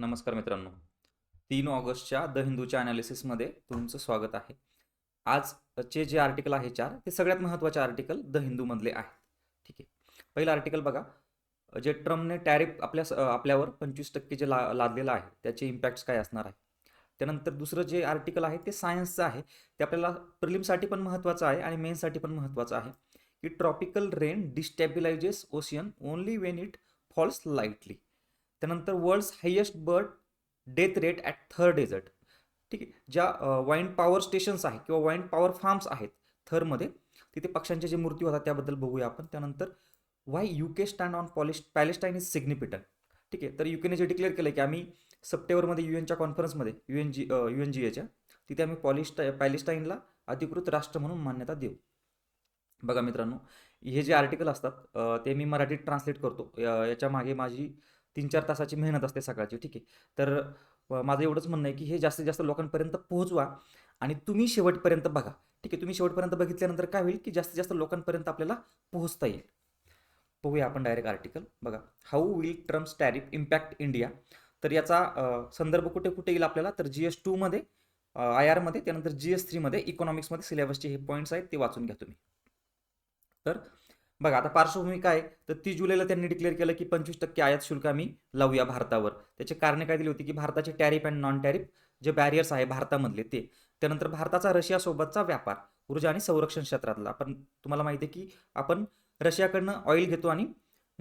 नमस्कार मित्रांनो. तीन ऑगस्टच्या द हिंदूच्या अनालिसिसमध्ये तुमचं स्वागत आहे. आजचे जे आर्टिकल आहे चार ते सगळ्यात महत्त्वाचे आर्टिकल द हिंदूमधले आहेत. ठीक आहे. पहिलं आर्टिकल बघा. जे ट्रम्पने टॅरिफ आपल्या स- आपल्यावर पंचवीस टक्के जे ला लादलेलं आहे त्याचे इम्पॅक्ट्स काय असणार आहे? त्यानंतर दुसरं जे आर्टिकल आहे ते सायन्सचं आहे. ते आपल्याला प्रिलिमसाठी पण महत्त्वाचं आहे आणि मेन्ससाठी पण महत्त्वाचं आहे. की tropical rain destabilises ocean only when it falls lightly त्यानंतर world's highest bird death rate at third desert ठीक आहे? ज्या वाईन पॉवर स्टेशन्स आहेत किंवा वाईन पॉवर फार्म्स आहेत थरमध्ये तिथे पक्ष्यांचे जे मृत्यू होतात त्याबद्दल बघूया आपण. त्यानंतर why U K stand on polish Palestine is significant ठीक आहे? तर युकेने जे डिक्लेअर केलं की आम्ही सप्टेंबरमध्ये यू एनच्या कॉन्फरन्समध्ये U N G U N G एच्या तिथे आम्ही पॉलिस्टा पॅलेस्टाईनला अधिकृत राष्ट्र म्हणून मान्यता देऊ. बघा मित्रांनो हे जे आर्टिकल असतात ते मी मराठीत ट्रान्सलेट करतो. याच्या मागे माझी तीन चार तासाची मेहनत असते सकाळची ठीक आहे. तर माझं एवढंच म्हणणं आहे की हे जास्तीत जास्त लोकांपर्यंत पोहोचवा आणि तुम्ही शेवटपर्यंत बघा. ठीक आहे तुम्ही शेवटपर्यंत बघितल्यानंतर काय होईल की जास्तीत जास्त लोकांपर्यंत आपल्याला पोहोचता येईल. बघूया आपण डायरेक्ट आर्टिकल बघा how will Trump's tariff impact India तर याचा संदर्भ कुठे कुठे येईल आपल्याला? तर जी एस टूमध्ये आय आरमध्ये त्यानंतर जी एस थ्रीमध्ये इकॉनॉमिक्समध्ये सिलेबसचे हे पॉईंट्स आहेत ते वाचून घ्या तुम्ही. तर बघा आता पार्श्वभूमी काय तर ती जुलैला त्यांनी डिक्लेअर केलं की पंचवीस टक्के आयात शुल्क आम्ही लावूया भारतावर. त्याचे कारणे काय दिली होती की भारताचे टॅरिफ अँड नॉन टॅरिफ जे बॅरियर्स आहे भारतामधले ते. त्यानंतर भारताचा रशियासोबतचा व्यापार ऊर्जा आणि संरक्षण क्षेत्रातला. आपण तुम्हाला माहिती आहे की आपण रशियाकडनं ऑइल घेतो आणि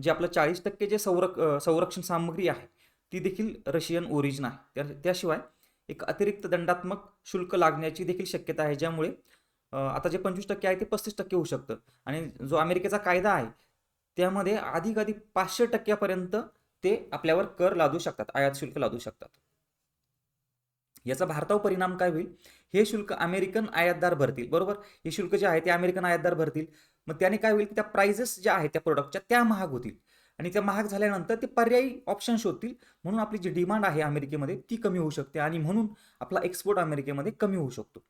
जे आपलं चाळीस टक्के जे संरक संरक्षण सामग्री आहे ती देखील रशियन ओरिजिन आहे. त्या- त्याशिवाय एक अतिरिक्त दंडात्मक शुल्क लागण्याची देखील शक्यता आहे ज्यामुळे आता जे पंचवीस टक्के आहे ते पस्तीस टक्के होऊ शकतं. आणि जो अमेरिकेचा कायदा आहे त्यामध्ये अधिकाधिक पाचशे टक्क्यापर्यंत ते आपल्यावर कर लादू शकतात आयात शुल्क लादू शकतात. याचा भारतावर परिणाम काय होईल? हे शुल्क अमेरिकन आयातदार भरतील बरोबर? हे शुल्क जे आहे ते अमेरिकन आयातदार भरतील. मग त्याने काय होईल की त्या प्राइजेस ज्या आहेत त्या प्रोडक्टच्या त्या महाग होतील. आणि त्या महाग झाल्यानंतर ते पर्यायी ऑप्शन शोधतील. म्हणून आपली जी डिमांड आहे अमेरिकेमध्ये ती कमी होऊ शकते आणि म्हणून आपला एक्सपोर्ट अमेरिकेमध्ये कमी होऊ शकतो.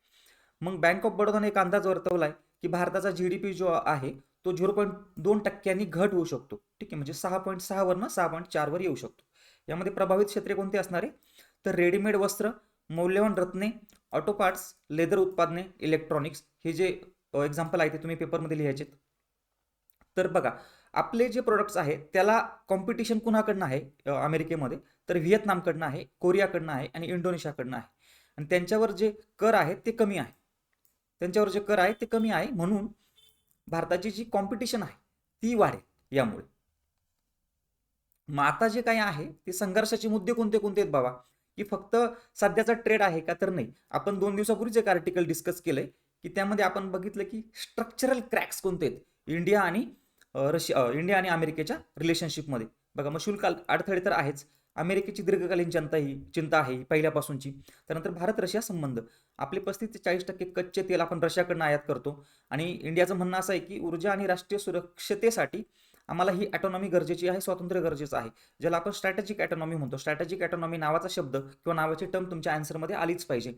मग बँक ऑफ बडोदाने एक अंदाज वर्तवला आहे की भारताचा जी डी पी जो आहे तो झिरो पॉईंट दोन टक्क्यांनी घट होऊ शकतो. ठीक आहे म्हणजे सहा पॉईंट सहावरनं सहा पॉईंट चारवर येऊ शकतो. यामध्ये प्रभावित क्षेत्रे कोणते असणार आहे? तर रेडीमेड वस्त्र मौल्यवान रत्ने ऑटो पार्ट्स लेदर उत्पादने इलेक्ट्रॉनिक्स हे जे एक्झाम्पल आहे ते तुम्ही पेपरमध्ये लिहायचे तर बघा आपले जे प्रोडक्ट्स आहेत त्याला कॉम्पिटिशन कुणाकडनं आहे? अमेरिकेमध्ये. तर व्हिएतनामकडनं आहे कोरियाकडनं आहे आणि इंडोनेशियाकडनं आहे. आणि त्यांच्यावर जे कर आहेत ते कमी आहे. त्यांच्यावर जे कर आहे ते कमी आहे म्हणून भारताची जी कॉम्पिटिशन आहे ती वाढेल यामुळे. मग आता जे काही आहे ते संघर्षाचे मुद्दे कोणते कोणते आहेत बाबा? की फक्त सध्याचा ट्रेड आहे का तर नाही. आपण दोन दिवसापूर्वीच एक आर्टिकल डिस्कस केलंय की त्यामध्ये आपण बघितलं की स्ट्रक्चरल क्रॅक्स कोणते आहेत? इंडिया आणि रशिया इंडिया आणि अमेरिकेच्या रिलेशनशिपमध्ये बघा मग शुल्क अडथळे तर आहेच. अमेरिकेची दीर्घकालीन चिंता ही चिंता आहे ही पहिल्यापासूनची. त्यानंतर भारत रशिया संबंध. आपले पस्तीस ते चाळीस टक्के कच्चे तेल आपण रशियाकडनं आयात करतो. आणि इंडियाचं म्हणणं असं आहे की ऊर्जा आणि राष्ट्रीय सुरक्षतेसाठी आम्हाला ही ॲटॉनॉमी गरजेची आहे स्वातंत्र्य गरजेचं आहे. ज्याला आपण स्ट्रॅटेजिक ॲटॉनॉमी म्हणतो. स्ट्रॅटेजिक ॲटॉनॉमी नावाचा शब्द किंवा नावाची टर्म तुमच्या आन्सरमध्ये आलीच पाहिजे.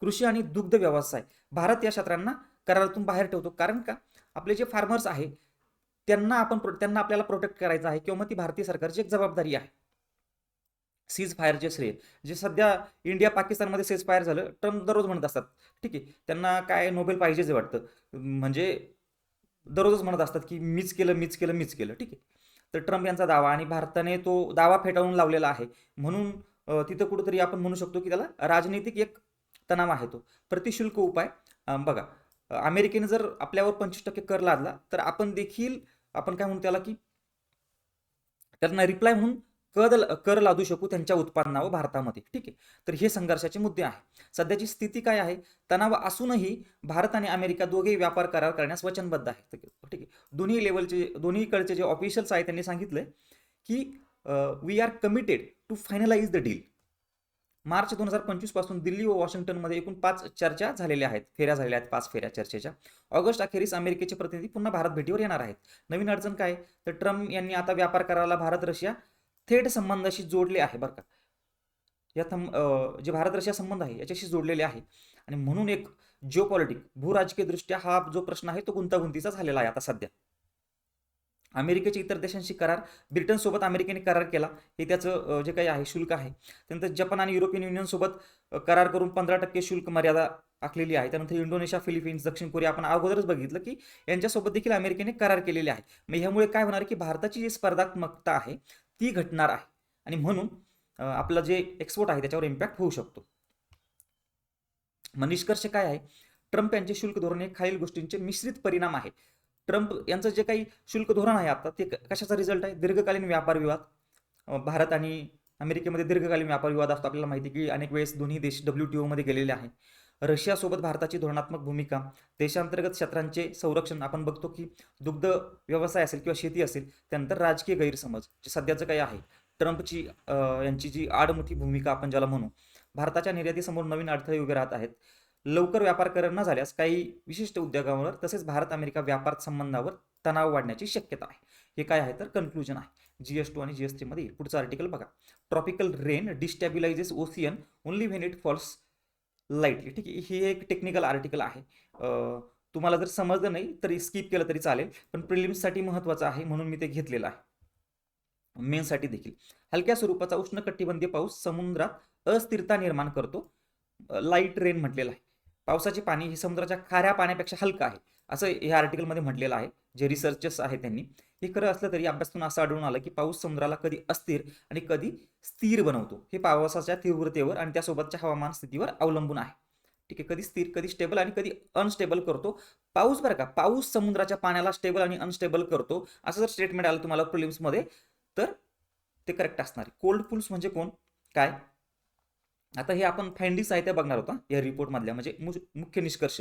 कृषी आणि दुग्ध व्यवसाय. भारत या क्षेत्रांना करारातून बाहेर ठेवतो. कारण का? आपले जे फार्मर्स आहे त्यांना आपण प्रो- त्यांना आपल्याला प्रोटेक्ट करायचं आहे किंवा मग ती भारतीय सरकारची एक जबाबदारी आहे. सीज फायरचे श्रेय जे सध्या इंडिया पाकिस्तानमध्ये सीज फायर झालं ट्रम्प दररोज म्हणत असतात. ठीक आहे त्यांना काय नोबेल पाहिजेच जे वाटतं. म्हणजे दररोजच म्हणत असतात की मीच केलं मीच केलं मीच केलं. ठीक आहे. तर ट्रम्प यांचा दावा आणि भारताने तो दावा फेटाळून लावलेला आहे. म्हणून तिथं कुठंतरी आपण म्हणू शकतो की त्याला राजनैतिक एक तणाव आहे तो. प्रतिशुल्क उपाय. बघा अमेरिकेने जर आपल्यावर पंचवीस टक्के कर लादला तर आपण देखील आपण काय म्हणू त्याला की त्यांना रिप्लाय म्हणून कर कर लादू शकू त्यांच्या उत्पादनावर भारतामध्ये. ठीक आहे? तर हे संघर्षाचे मुद्दे आहे सध्याची स्थिती काय आहे? तणाव असूनही भारत आणि अमेरिका दोघेही व्यापार करार करण्यास वचनबद्ध आहेत. ठीक आहे? दोन्ही लेवलचे दोन्हीकडचे जे ऑफिशियल्स आहेत त्यांनी सांगितलंय की we are committed to finalise the deal March दोन हजार पंचवीसपासून दिल्ली व वॉशिंग्टनमध्ये एकूण पाच चर्चा झालेल्या आहेत. फेऱ्या झालेल्या आहेत पाच फेऱ्या चर्चेच्या. ऑगस्ट अखेरीस अमेरिकेचे प्रतिनिधी पुन्हा भारत भेटीवर येणार आहेत. नवीन अडचण काय? तर ट्रम्प यांनी आता व्यापार कराला भारत रशिया थेट संबंधाशी जोडले आहे बरं का. या थंब जे भारत रशिया संबंध आहे याच्याशी जोडलेले आहे. आणि म्हणून एक जिओ पॉलिटिक भूराजकीय दृष्ट्या हा जो प्रश्न आहे तो गुंतागुंतीचा झालेला आहे आता सध्या. अमेरिकेचे इतर देशांशी करार ब्रिटनसोबत अमेरिकेने करार केला. हे त्याचं जे काही आहे शुल्क आहे. त्यानंतर जपान आणि युरोपियन युनियनसोबत करार करून पंधरा टक्के शुल्क मर्यादा आखलेली आहे. त्यानंतर इंडोनेशिया फिलिपिन्स दक्षिण कोरिया आपण अगोदरच बघितलं की यांच्यासोबत देखील अमेरिकेने करार केलेले आहे. मग ह्यामुळे काय होणार की भारताची जी स्पर्धात्मकता आहे ती घटणार आहे. आणि म्हणून आपलं जे एक्सपोर्ट आहे त्याच्यावर इम्पॅक्ट होऊ शकतो. मग निष्कर्ष काय आहे? ट्रम्प यांचे शुल्क धोरण हे खालील गोष्टींचे मिश्रित परिणाम आहे. ट्रम्प यांचं जे काही शुल्क धोरण आहे आता ते कशाचा रिझल्ट आहे? दीर्घकालीन व्यापार विवाद. भारत आणि अमेरिकेमध्ये दीर्घकालीन व्यापार विवाद असतो आपल्याला माहिती की अनेक वेळेस दोन्ही देश डब्ल्यू टी ओमध्ये गेलेले आहे रशियासोबत भारताची धोरणात्मक भूमिका देशांतर्गत क्षेत्रांचे संरक्षण आपण बघतो की दुग्ध व्यवसाय असेल किंवा शेती असेल त्यानंतर राजकीय गैरसमज जे सध्याचं काही आहे. ट्रम्पची यांची जी आडमुठी भूमिका आपण ज्याला म्हणू भारताच्या निर्यातीसमोर नवीन अडथळे उभे राहत आहेत. लवकर व्यापार करार न झाल्यास काही विशिष्ट उद्योगांवर तसेच भारत अमेरिका व्यापार संबंधावर तणाव वाढण्याची शक्यता आहे. हे काय आहे तर कन्क्लुजन आहे. जी एस टू आणि जी एस थ्रीमध्ये पुढचं आर्टिकल बघा. Tropical rain destabilises ocean only when it falls lightly ठीक आहे ही एक टेक्निकल आर्टिकल आहे. तुम्हाला जर समजलं नाही तरी स्किप केलं तरी चालेल पण प्रिलिम्ससाठी महत्त्वाचं आहे म्हणून मी ते घेतलेलं आहे. मेनसाठी देखील. हलक्या स्वरूपाचा उष्णकटिबंधीय पाऊस समुद्रात अस्थिरता निर्माण करतो. लाइट रेन म्हटलेलं आहे. पावसाचे पाणी हे समुद्राच्या खाऱ्या पाण्यापेक्षा हलकं आहे असं या आर्टिकलमध्ये म्हटलेलं आहे. जे रिसर्चर्स आहेत त्यांनी हे खरं असलं तरी अभ्यासातून असं आढळून आलं की पाऊस समुद्राला कधी अस्थिर आणि कधी स्थिर बनवतो. हे पावसाच्या तीव्रतेवर आणि त्यासोबतच्या हवामान स्थितीवर अवलंबून आहे. ठीक आहे कधी स्थिर कधी स्टेबल आणि कधी अनस्टेबल करतो. पाऊस बरं का पाऊस समुद्राच्या पाण्याला स्टेबल आणि अनस्टेबल करतो. असं जर स्टेटमेंट आलं तुम्हाला प्रिलिम्समध्ये तर ते करेक्ट असणार कोल्ड पुल्स म्हणजे कोण? काय? आता हे आपण फायंडिंग साहित्य बघणार होता या रिपोर्टमधल्या म्हणजे मु- मुख्य निष्कर्ष.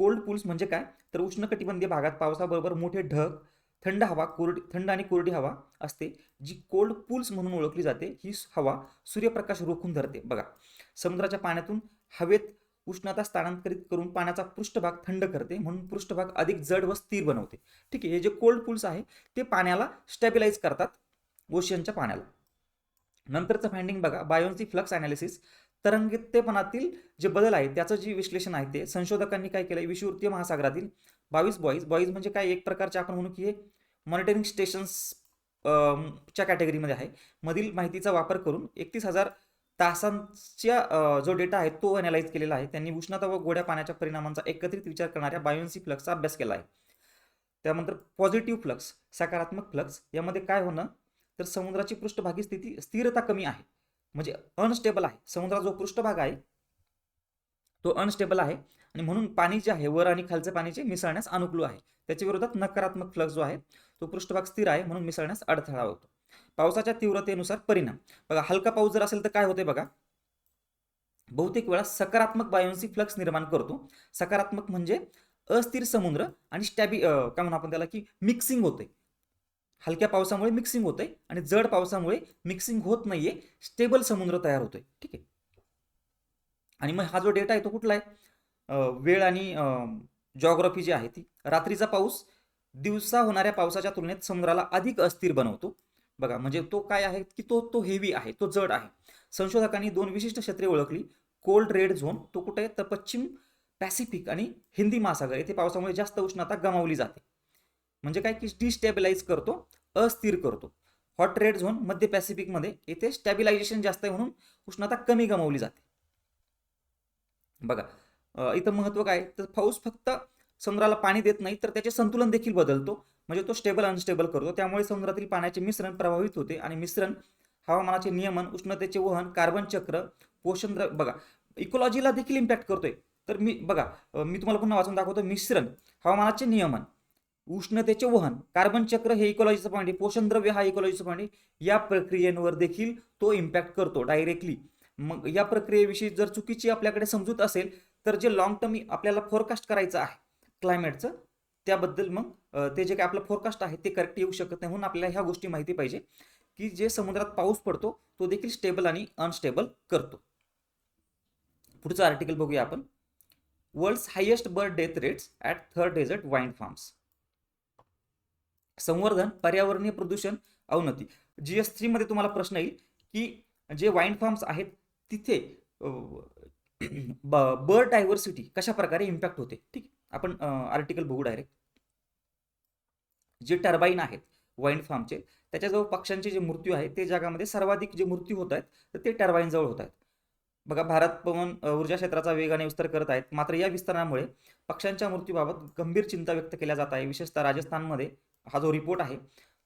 कोल्ड पूल्स म्हणजे काय? तर उष्णकटिबंधीय भागात पावसाबरोबर मोठे ढग थंड हवा कोरडी थंड आणि कोरडी हवा असते जी कोल्ड पूल्स म्हणून ओळखली जाते. ही हवा सूर्यप्रकाश रोखून धरते. बघा समुद्राच्या पाण्यातून हवेत उष्णता स्थानांतरित करून पाण्याचा पृष्ठभाग थंड करते म्हणून पृष्ठभाग अधिक जड व स्थिर बनवते. ठीक आहे हे जे कोल्ड पूल्स आहे ते पाण्याला स्टॅबिलाइज करतात ओशियनच्या पाण्याला. नंतरचं फाइंडिंग बघा बायोन्सी फ्लक्स अनालिसिस तरंगितपणातील जे बदल आहे त्याचं जे विश्लेषण आहे ते संशोधकांनी काय केलं विषुवृत्तीय महासागरातील बावीस बॉईज बॉईज म्हणजे काय? एक प्रकारचे आपण म्हणू की हे मॉनिटरिंग स्टेशन्स च्या कॅटेगरीमध्ये आहे. मधील माहितीचा वापर करून एकतीस हजार तासांच्या जो डेटा आहे तो अनालाइज केलेला आहे. त्यांनी उष्णता व गोड्या पाण्याच्या परिणामांचा एकत्रित विचार करणाऱ्या बायोन्सी फ्लक्सचा अभ्यास केला आहे. त्यानंतर पॉझिटिव्ह फ्लक्स सकारात्मक फ्लक्स यामध्ये काय होणं? तर समुद्राची पृष्ठभागी स्थिती स्थिरता कमी आहे. म्हणजे अनस्टेबल आहे. समुद्राचा जो पृष्ठभाग आहे तो अनस्टेबल आहे. आणि म्हणून पाणी जे आहे वर आणि खालचं पाणी जे मिसळण्यास अनुकूल आहे. त्याच्या विरोधात नकारात्मक फ्लक्स जो आहे तो पृष्ठभाग स्थिर आहे म्हणून मिसळण्यास अडथळा होतो. पावसाच्या तीव्रतेनुसार परिणाम. बघा हलका पाऊस जर असेल तर काय होते बघा? बहुतेक वेळा सकारात्मक बायोन्सी फ्लक्स निर्माण करतो. सकारात्मक म्हणजे अस्थिर समुद्र आणि स्टॅबी काय म्हणू आपण त्याला की मिक्सिंग होते हलक्या पावसामुळे मिक्सिंग होतंय आणि जड पावसामुळे मिक्सिंग होत नाहीये स्टेबल समुद्र तयार होतोय. ठीक आहे? आणि मग हा जो डेटा आहे तो कुठला आहे? वेळ आणि जॉग्रफी जी आहे ती. रात्रीचा पाऊस दिवसा होणाऱ्या पावसाच्या तुलनेत समुद्राला अधिक अस्थिर बनवतो. बघा म्हणजे तो काय आहे की तो तो हेवी आहे तो जड आहे. संशोधकांनी दोन विशिष्ट क्षेत्रे ओळखली. कोल्ड रेड झोन तो कुठे आहे? तर पश्चिम पॅसिफिक आणि हिंदी महासागर. येथे पावसामुळे जास्त उष्णता गमावली जाते. म्हणजे काय की डिस्टॅबिलाइज करतो अस्थिर करतो. हॉट रेड झोन मध्य पॅसिफिकमध्ये येथे स्टॅबिलायझेशन जास्त आहे म्हणून उष्णता कमी गमावली जाते. बघा इथं महत्त्व काय? तर पाऊस फक्त समुद्राला पाणी देत नाही तर त्याचे संतुलन देखील बदलतो. म्हणजे तो स्टेबल अनस्टेबल करतो. त्यामुळे समुद्रातील पाण्याचे मिश्रण प्रभावित होते आणि मिश्रण हवामानाचे नियमन उष्णतेचे वहन कार्बन चक्र पोषण बघा इकोलॉजीला देखील इम्पॅक्ट करतोय. तर मी बघा मी तुम्हाला पुन्हा वाचून दाखवतो. मिश्रण हवामानाचे नियमन. उष्णतेचे वहन कार्बन चक्र हे इकॉलॉजीचं पॉईंट आहे पोषण द्रव्य हा इकॉलॉजीचं पॉईंट आहे या प्रक्रियेवर देखील तो इम्पॅक्ट करतो डायरेक्टली मग या प्रक्रियेविषयी जर चुकीची आपल्याकडे समजूत असेल तर जे लॉंग टर्म आपल्याला फोरकास्ट करायचं आहे क्लायमेटचं त्याबद्दल मग ते जे काय आपलं फोरकास्ट आहे ते करेक्ट येऊ शकत नाही म्हणून आपल्याला ह्या गोष्टी माहिती पाहिजे की जे समुद्रात पाऊस पडतो तो देखील स्टेबल आणि अनस्टेबल करतो. पुढचं आर्टिकल बघूया आपण. World's highest bird death rates at third desert wine farms संवर्धन पर्यावरणीय प्रदूषण अवनती. जी एस थ्रीमध्ये तुम्हाला प्रश्न येईल की जे वाईन फार्म्स आहेत तिथे बर्ड डायव्हर्सिटी कशा प्रकारे इम्पॅक्ट होते? ठीक आपण आर्टिकल बघू डायरेक्ट जे टर्बाईन आहेत वाईन फार्मचे त्याच्याजवळ पक्ष्यांचे जे मृत्यू आहेत ते जगामध्ये सर्वाधिक जे मृत्यू होत आहेत तर ते टर्बाईनजवळ होत आहेत. बघा भारत पवन ऊर्जा क्षेत्राचा वेगाने विस्तार करत आहेत. मात्र या विस्तारामुळे पक्ष्यांच्या मृत्यूबाबत गंभीर चिंता व्यक्त केल्या जात आहे. विशेषतः राजस्थानमध्ये हा जो रिपोर्ट आहे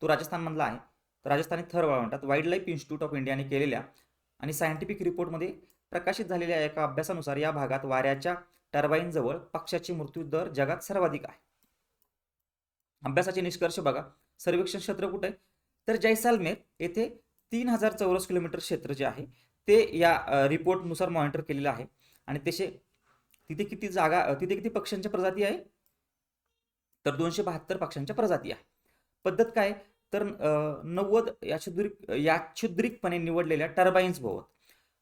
तो राजस्थानमधला आहे. तर राजस्थानी थर वाळवंटात वाईल्ड लाईफ इन्स्टिट्यूट ऑफ इंडियाने केलेल्या आणि सायंटिफिक रिपोर्टमध्ये प्रकाशित झालेल्या एका अभ्यासानुसार या भागात वाऱ्याच्या टर्बाईनजवळ पक्षाची मृत्यू दर जगात सर्वाधिक आहे. अभ्यासाचे निष्कर्ष बघा. सर्वेक्षण क्षेत्र कुठे? आहे तर जैसालमेर येथे तीन हजार चौरस किलोमीटर क्षेत्र जे आहे ते या रिपोर्टनुसार मॉनिटर केलेलं आहे. आणि तसे तिथे किती जागा तिथे किती पक्ष्यांच्या प्रजाती आहे? तर दोनशे बहात्तर पक्ष्यांच्या प्रजाती आहे. पद्धत काय? तर नव्वद याच्छुद्रिक याच्छुद्रिकपणे निवडलेल्या टर्बाईन्स भोवत.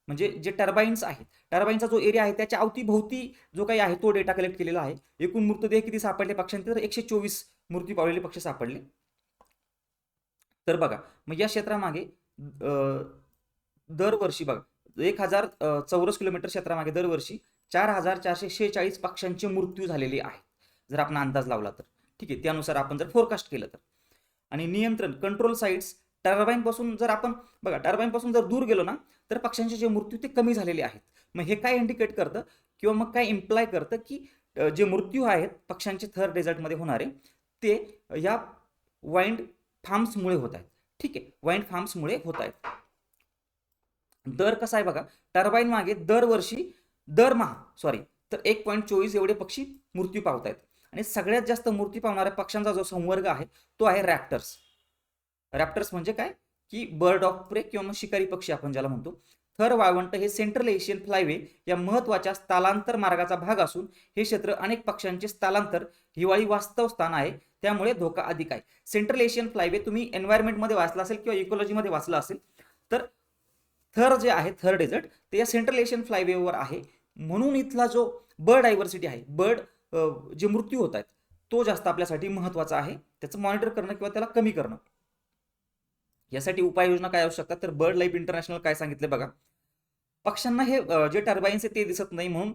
म्हणजे जे टर्बाईन्स आहेत टर्बाईनचा जो एरिया आहे त्याच्या अवतीभोवती जो काही आहे तो डेटा कलेक्ट केलेला आहे. एकूण मृतदेह किती सापडले पक्ष्यांचे? तर एकशे चोवीस मृत्यू पावलेले पक्षी सापडले. तर बघा मग या क्षेत्रामागे दरवर्षी बघा एक हजार चौरस किलोमीटर क्षेत्रामागे दरवर्षी चार हजार चारशे शेहेचाळीस पक्ष्यांचे मृत्यू झालेले आहेत. जर आपण अंदाज लावला तर. ठीक आहे त्यानुसार आपण जर फोरकास्ट केलं तर. आणि नियंत्रण कंट्रोल साईट्स टर्बाईनपासून जर आपण बघा टर्बाईनपासून जर दूर गेलो ना तर पक्ष्यांचे जे मृत्यू ते कमी झालेले आहेत. मग हे काय इंडिकेट करतं? किंवा मग काय इम्प्लाय करतं की जे मृत्यू आहेत पक्ष्यांचे थर डेझर्टमध्ये होणारे ते या वाईंड फार्म्समुळे होत आहेत. ठीक आहे वाईंड फार्म्समुळे होत आहेत. दर कसा आहे बघा टर्बाईन मागे दरवर्षी दरमहा सॉरी तर एक पॉईंट चोवीस एवढे पक्षी मृत्यू पावत आहेत आणि सगळ्यात जास्त मूर्ती पावणाऱ्या पक्ष्यांचा जो संवर्ग आहे तो आहे रॅप्टर्स रॅप्टर्स म्हणजे काय? की बर्ड ऑफ प्रे किंवा मग शिकारी पक्षी आपण ज्याला म्हणतो. थर वाळवंट हे सेंट्रल एशियन फ्लायवे या महत्त्वाच्या स्थलांतर मार्गाचा भाग असून हे क्षेत्र अनेक पक्ष्यांचे स्थलांतर हिवाळी वास्तव स्थान आहे त्यामुळे धोका अधिक आहे. सेंट्रल एशियन फ्लायवे तुम्ही एन्व्हायरमेंटमध्ये वाचला असेल किंवा इकोलॉजीमध्ये वाचला असेल तर थर जे आहे थर डेझर्ट ते या सेंट्रल एशियन फ्लायवेवर आहे. म्हणून इथला जो बर्ड डायव्हर्सिटी आहे बर्ड जे मृत्यू होत आहेत तो जास्त आपल्यासाठी महत्त्वाचा आहे. त्याचं मॉनिटर करणं किंवा त्याला कमी करणं. यासाठी उपाययोजना काय असू शकतात? तर बर्ड लाईफ इंटरनॅशनल काय सांगितलं बघा. पक्ष्यांना हे जे टर्बाईन्स आहे ते दिसत नाही म्हणून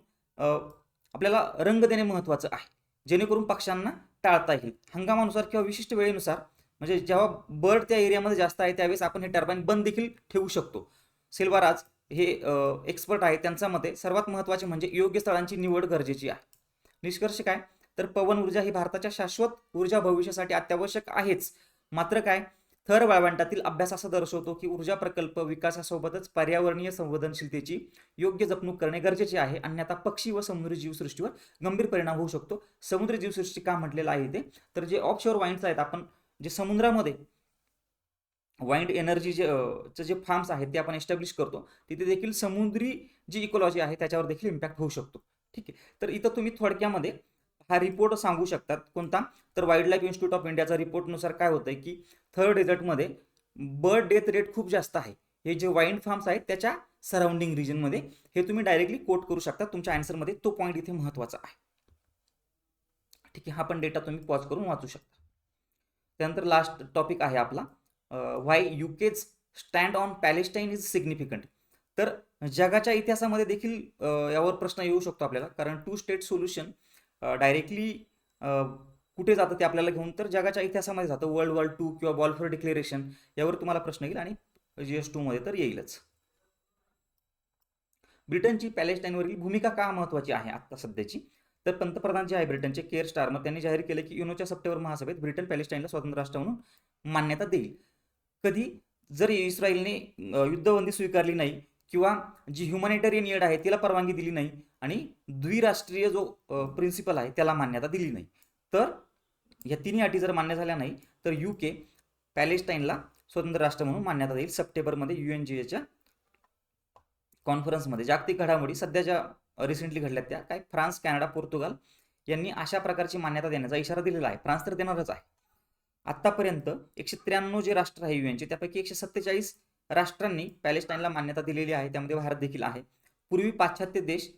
आपल्याला रंग देणे महत्त्वाचं आहे. जेणेकरून पक्ष्यांना टाळता येईल. हंगामानुसार किंवा विशिष्ट वेळेनुसार म्हणजे जेव्हा बर्ड त्या एरियामध्ये जास्त आहे त्यावेळेस आपण हे टर्बाईन बंद देखील ठेवू शकतो. सिल्वाराज हे एक्सपर्ट आहे त्यांच्या मते सर्वात महत्त्वाचे म्हणजे योग्य स्थळांची निवड गरजेची आहे. निष्कर्ष काय? तर पवन ऊर्जा ही भारताच्या शाश्वत ऊर्जा भविष्यासाठी अत्यावश्यक आहेच. मात्र काय? थर वाळवंटातील अभ्यास असा दर्शवतो की ऊर्जा प्रकल्प विकासासोबतच पर्यावरणीय संवेदनशीलतेची योग्य जपणूक करणे गरजेचे आहे. अन्यथा पक्षी व समुद्री जीवसृष्टीवर गंभीर परिणाम होऊ शकतो. समुद्री जीवसृष्टी का म्हटलेलं आहे ते? तर जे ऑफशोअर वाईन्स आहेत आपण जे समुद्रामध्ये वाइंड एनर्जी जे चे जे फार्म्स आहेत ते आपण एस्टॅब्लिश करतो. तिथे देखील समुद्री जी इकोलॉजी आहे त्याच्यावर देखील इम्पॅक्ट होऊ शकतो. ठीक आहे. तर इथं तुम्ही थोडक्यामध्ये हा रिपोर्ट सांगू शकतात. कोणता? तर वाईल्ड लाईफ इन्स्टिट्यूट ऑफ इंडियाचा रिपोर्टनुसार काय होतंय की थर्ड डेझर्टमध्ये बर्ड डेथ रेट खूप जास्त आहे. हे जे वाईल्ड फार्म्स आहेत त्याच्या सराउंडिंग रिजनमध्ये हे तुम्ही डायरेक्टली कोट करू शकता. तुमच्या आन्सरमध्ये तो पॉईंट इथे महत्त्वाचा आहे. ठीक आहे हा पण डेटा तुम्ही पॉज करून वाचू शकता. त्यानंतर लास्ट टॉपिक आहे आपला. Why UK's stand on Palestine is significant तर जगाच्या इतिहासामध्ये देखील यावर प्रश्न येऊ शकतो आपल्याला. कारण टू स्टेट सोल्युशन डायरेक्टली कुठे जातं ते आपल्याला घेऊन तर जगाच्या इतिहासामध्ये जातं. वर्ल्ड वॉर टू किंवा बॉलफर डिक्लेरेशन यावर तुम्हाला प्रश्न येईल आणि जी एस टूमध्ये तर येईलच. ब्रिटनची पॅलेस्टाईनवरील भूमिका का महत्त्वाची आहे आत्ता सध्याची? तर पंतप्रधान जे आहे ब्रिटनचे केअर स्टारमर त्यांनी जाहीर केले की युनोच्या सप्टेंबर महासभेत ब्रिटन पॅलेस्टाईनला स्वतंत्र राष्ट्र म्हणून मान्यता देईल. कधी? जर इस्रायलने युद्धबंदी स्वीकारली नाही किंवा जी ह्युमॅनिटेरियन एड आहे तिला परवानगी दिली नाही आणि द्विराष्ट्रीय जो प्रिन्सिपल आहे त्याला मान्यता दिली नाही. तर या तिन्ही अटी जर मान्य झाल्या नाही तर यू के पॅलेस्टाईनला स्वतंत्र राष्ट्र म्हणून मान्यता देईल. सप्टेंबरमध्ये यू एन जी एच्या कॉन्फरन्समध्ये जागतिक घडामोडी सध्या ज्या रिसेंटली घडल्यात त्या काय फ्रान्स कॅनडा पोर्तुगाल यांनी अशा प्रकारची मान्यता देण्याचा इशारा दिलेला आहे. फ्रान्स तर देणारच आहे. आतापर्यंत एकशे त्र्याण्णव जे राष्ट्र आहे यू एनचे त्यापैकी एकशे सत्तेचाळीस राष्ट्रांनी पॅलेस्टाईनला मान्यता दिलेली आहे. त्यामध्ये भारत देखील आहे. पूर्वी पाश्चात्य देश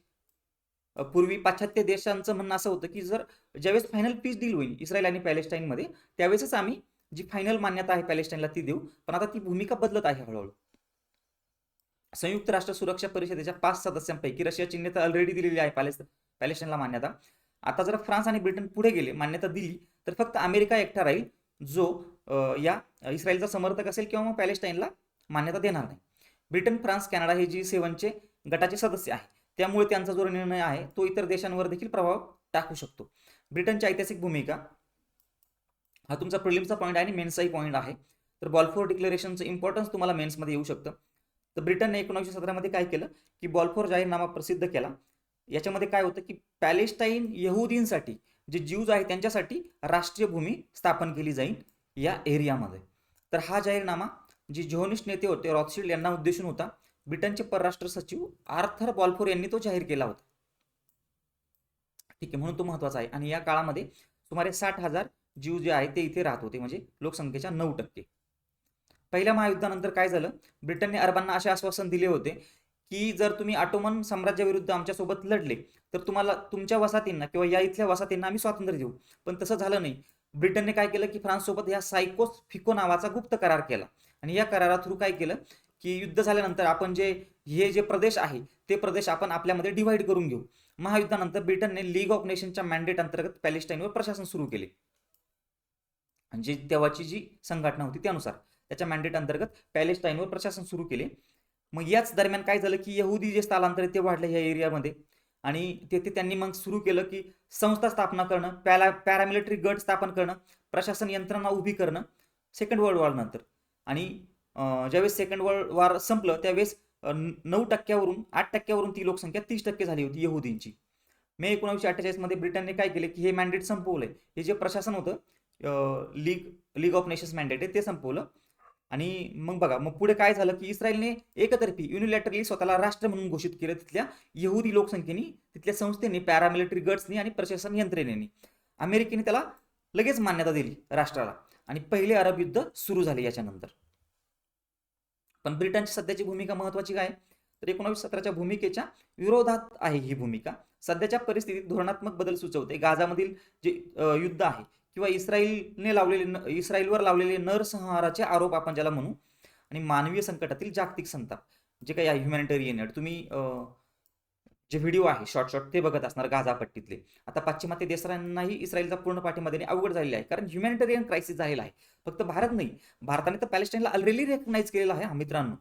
पूर्वी पाश्चात्य देशांचं म्हणणं असं होतं की जर ज्यावेळेस फायनल पीस डील होईल इस्रायल आणि पॅलेस्टाईनमध्ये त्यावेळेसच आम्ही जी फायनल मान्यता आहे पॅलेस्टाईनला ती देऊ. पण आता ती भूमिका बदलत आहे हळूहळू. संयुक्त राष्ट्र सुरक्षा परिषदेच्या पाच सदस्यांपैकी रशिया चीनने तर ऑलरेडी दिलेली आहे पॅलेस पॅलेस्टाईनला मान्यता. आता जर फ्रान्स आणि ब्रिटन पुढे गेले मान्यता दिली तर फक्त अमेरिका एकटा राहील जो या इस्रायलचा समर्थक असेल किंवा मग पॅलेस्टाईनला मान्यता देणार नाही. ब्रिटन फ्रान्स कॅनडा हे जी सेवनचे गटाचे सदस्य आहे त्यामुळे त्यांचा जो निर्णय आहे तो इतर देशांवर देखील प्रभाव टाकू शकतो. ब्रिटनची ऐतिहासिक भूमिका हा तुमचा प्रिलिमचा पॉईंट आहे आणि मेन्सचाही पॉईंट आहे. तर बॉलफोर डिक्लेरेशनचं इम्पॉर्टन्स तुम्हाला मेन्समध्ये येऊ शकतं. तर ब्रिटनने एकोणीसशे सतरामध्ये काय केलं की बॉलफोर जाहीरनामा प्रसिद्ध केला. याच्यामध्ये काय होतं की पॅलेस्टाईन यहुदींसाठी जे ज्यूज आहे त्यांच्यासाठी राष्ट्रीय भूमी स्थापन केली जाईल या एरियामध्ये. तर हा जाहीरनामा जे जोनिस्ट नेते होते रॉथशिल्ड यांना उद्देशून होता ब्रिटनचे परराष्ट्र सचिव आर्थर बॉल्फोर यांनी तो जाहीर केला होता. ठीक आहे म्हणून तो महत्त्वाचा आहे. आणि या काळामध्ये सुमारे साठ हजार जीव जे आहे ते इथे राहत होते म्हणजे लोकसंख्येच्या नऊ टक्के. पहिल्या महायुद्धानंतर काय झालं? ब्रिटनने अरबांना असे आश्वासन दिले होते की जर तुम्ही ऑटोमन साम्राज्याविरुद्ध आमच्यासोबत लढले तर तुम्हाला तुमच्या वसाहतींना किंवा या इथल्या वसाहतींना आम्ही स्वातंत्र्य देऊ. पण तसं झालं नाही. ब्रिटनने काय केलं की फ्रान्ससोबत या सायकोस फिको नावाचा गुप्त करार केला. आणि या करारा थ्रू काय केलं की युद्ध झाल्यानंतर आपण जे हे जे प्रदेश आहे ते प्रदेश आपण आपल्यामध्ये डिव्हाइड करून घेऊ. महायुद्धानंतर ब्रिटनने लीग ऑफ नेशनच्या मॅन्डेट अंतर्गत पॅलेस्टाईनवर प्रशासन सुरू केले. म्हणजे तेव्हाची जी संघटना होती त्यानुसार त्याच्या मॅन्डेट अंतर्गत पॅलेस्टाईनवर प्रशासन सुरू केले. मग याच दरम्यान काय झालं की यहुदी जे स्थलांतर ते वाढले ह्या एरियामध्ये आणि तेथे त्यांनी मग सुरू केलं की संस्था स्थापना करणं पॅला पॅरामिलिटरी गट स्थापन करणं प्रशासन यंत्रणा उभी करणं सेकंड वर्ल्ड वॉर नंतर. आणि ज्यावेळेस सेकंड वर्ल्ड वार संपलं त्यावेळेस नऊ टक्क्यावरून आठ टक्क्यावरून ती लोकसंख्या तीस टक्के झाली होती यहुदींची. मे एकोणीसशे अठ्ठेचाळीसमध्ये ब्रिटनने काय केले की हे मॅन्डेट संपवलं हे जे प्रशासन होतं league league of nations mandate आहे ते संपवलं. आणि मग बघा मग पुढे काय झालं की इस्रायलने एकतर्फी युनिलॅटरली स्वतःला राष्ट्र म्हणून घोषित केलं तिथल्या यहुदी लोकसंख्येने तिथल्या संस्थेने पॅरामिलिटरी गट्सनी आणि प्रशासन यंत्रणेने. अमेरिकेने त्याला लगेच मान्यता दिली राष्ट्राला. आणि पहिले अरब युद्ध सुरू झाले याच्यानंतर. पण ब्रिटनची सध्याची भूमिका महत्वाची काय? तर एकोणावीस सतराच्या भूमिकेच्या विरोधात आहे ही भूमिका. सध्याच्या परिस्थितीत धोरणात्मक बदल सुचवते. गाझामधील जे युद्ध आहे किंवा इस्रायलने लावलेले न- इस्रायलवर लावलेले नरसंहाराचे आरोप आपण ज्याला म्हणू आणि मानवीय संकटातील जागतिक संताप जे काही आहे ह्युमॅनिटेरियन तुम्ही जे व्हिडिओ आहे शॉर्ट शॉर्ट ते बघत असणार गाझापट्टीतले. आता पाश्चिमात्य देशांनाही इस्रायलचा पूर्ण पाठिंबा देणे अवघड झालेलं आहे. कारण ह्युमॅनिटेरियन क्रायसिस झालेला आहे. फक्त भारत नाही भारताने तर पॅलेस्टाईनला ऑलरेडी रेकग्नाईज केलेला आहे हा मित्रांनो.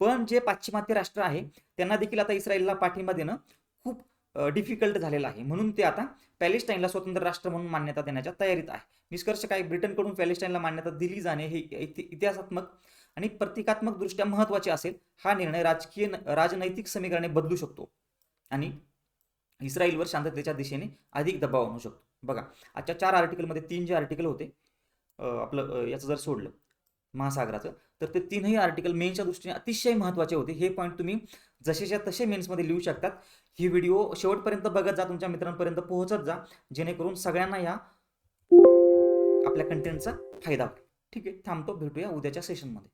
पण जे पाश्चिमात्य राष्ट्र आहे त्यांना देखील आता इस्रायलला पाठिंबा देणं खूप डिफिकल्ट झालेलं आहे. म्हणून ते आता पॅलेस्टाईनला स्वतंत्र राष्ट्र म्हणून मान्यता देण्याच्या तयारीत आहे. निष्कर्ष काय ब्रिटनकडून पॅलेस्टाईनला मान्यता दिली जाणे हे इति- इतिहासात्मक आणि प्रतिकात्मक दृष्ट्या महत्त्वाचे असेल हा निर्णय राजकीय राजनैतिक समीकरणे बदलू शकतो. आणि इस्रायलवर शांततेच्या दिशेने अधिक दबाव आणू शकतो. बघा आजच्या चार आर्टिकलमध्ये तीन जे आर्टिकल होते आपलं याचं जर सोडलं महासागराचं तर ते तीनही आर्टिकल मेन्सच्या दृष्टीने अतिशय महत्त्वाचे होते. हे पॉईंट तुम्ही जसेच्या तसे मेन्समध्ये लिहू शकतात. ही व्हिडिओ शेवटपर्यंत बघत जा तुमच्या मित्रांपर्यंत पोहोचत जा जेणेकरून सगळ्यांना या आपल्या कंटेंटचा फायदा होईल. ठीक आहे थांबतो भेटूया उद्याच्या सेशनमध्ये